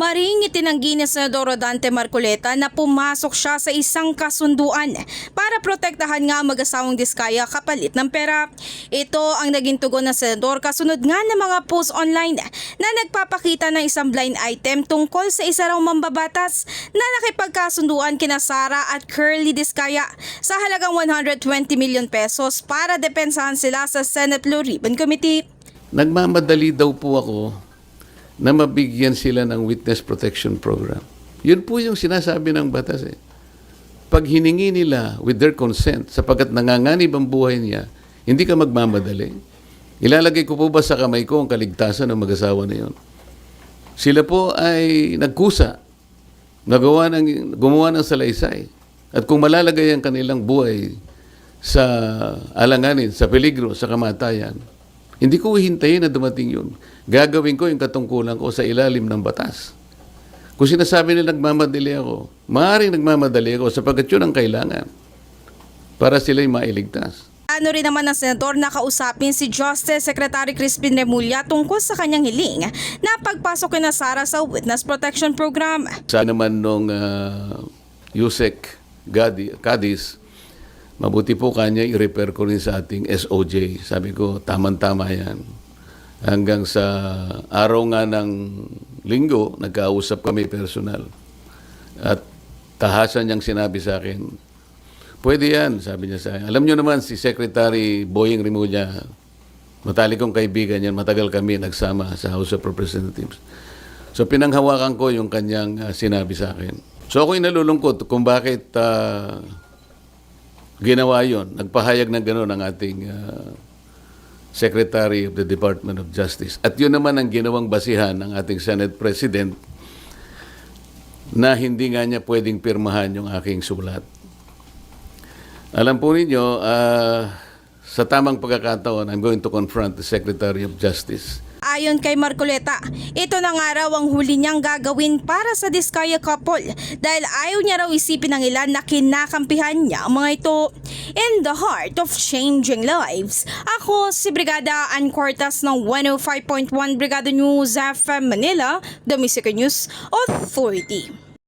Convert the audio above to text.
Maring itinanggi ni Senador Dante Marcoleta na pumasok siya sa isang kasunduan para protektahan nga ang mag-asawang diskaya kapalit ng pera. Ito ang naging tugon ng Senador kasunod nga ng mga post online na nagpapakita ng isang blind item tungkol sa isa raw mambabatas na nakipagkasunduan kina Sara at Curly Diskaya sa halagang 120 million pesos para depensahan sila sa Senate Blue Committee. Nagmamadali daw po ako na mabigyan sila ng witness protection program. Yun po yung sinasabi ng batas eh. Pag hiningi nila with their consent, sapagkat nanganganib ang buhay niya, hindi ka magmamadali. Ilalagay ko po ba sa kamay ko ang kaligtasan ng mag-asawa na yun? Sila po ay nagkusa, nagawa ng, gumawa ng salaysay. At kung malalagay ang kanilang buhay sa alanganin, sa peligro, sa kamatayan, hindi ko hihintayin na dumating yun. Gagawin ko yung katungkulan ko sa ilalim ng batas. Kung sinasabi nila nagmamadali ako, maaaring nagmamadali ako sapagkat yun ang kailangan para sila'y mailigtas. Ano rin naman ng senador na kausapin si Justice Secretary Crispin Remulla tungkol sa kanyang hiling na pagpasok na Sara sa Witness Protection Program. Sa naman nung uh, Yusek Gadi, Cadiz, mabuti po kanya i-repair ko rin sa ating SOJ. Sabi ko, tamang-tama yan. Hanggang sa araw nga ng linggo, nagkausap kami personal. At tahasan niyang sinabi sa akin, pwede yan, sabi niya sa akin. Alam niyo naman, si Secretary Boying Rimulya, matali kong kaibigan yan, matagal kami nagsama sa House of Representatives. So pinanghawakan ko yung kanyang ah, sinabi sa akin. So ako nalulungkot kung bakit ah, ginawa yon. Nagpahayag ng gano'n ang ating ah, Secretary of the Department of Justice. At yun naman ang ginawang basihan ng ating Senate President na hindi nga niya pwedeng pirmahan yung aking sulat. Alam po ninyo, ah, sa tamang pagkakataon, I'm going to confront the Secretary of Justice. Ayon kay Marcoleta, ito na nga raw ang huli niyang gagawin para sa Diskaya couple dahil ayaw niya raw isipin ng ilan na kinakampihan niya ang mga ito. In the heart of changing lives, ako si Brigada Ann Cortas ng 105.1 Brigada News FM Manila, The Music News Authority.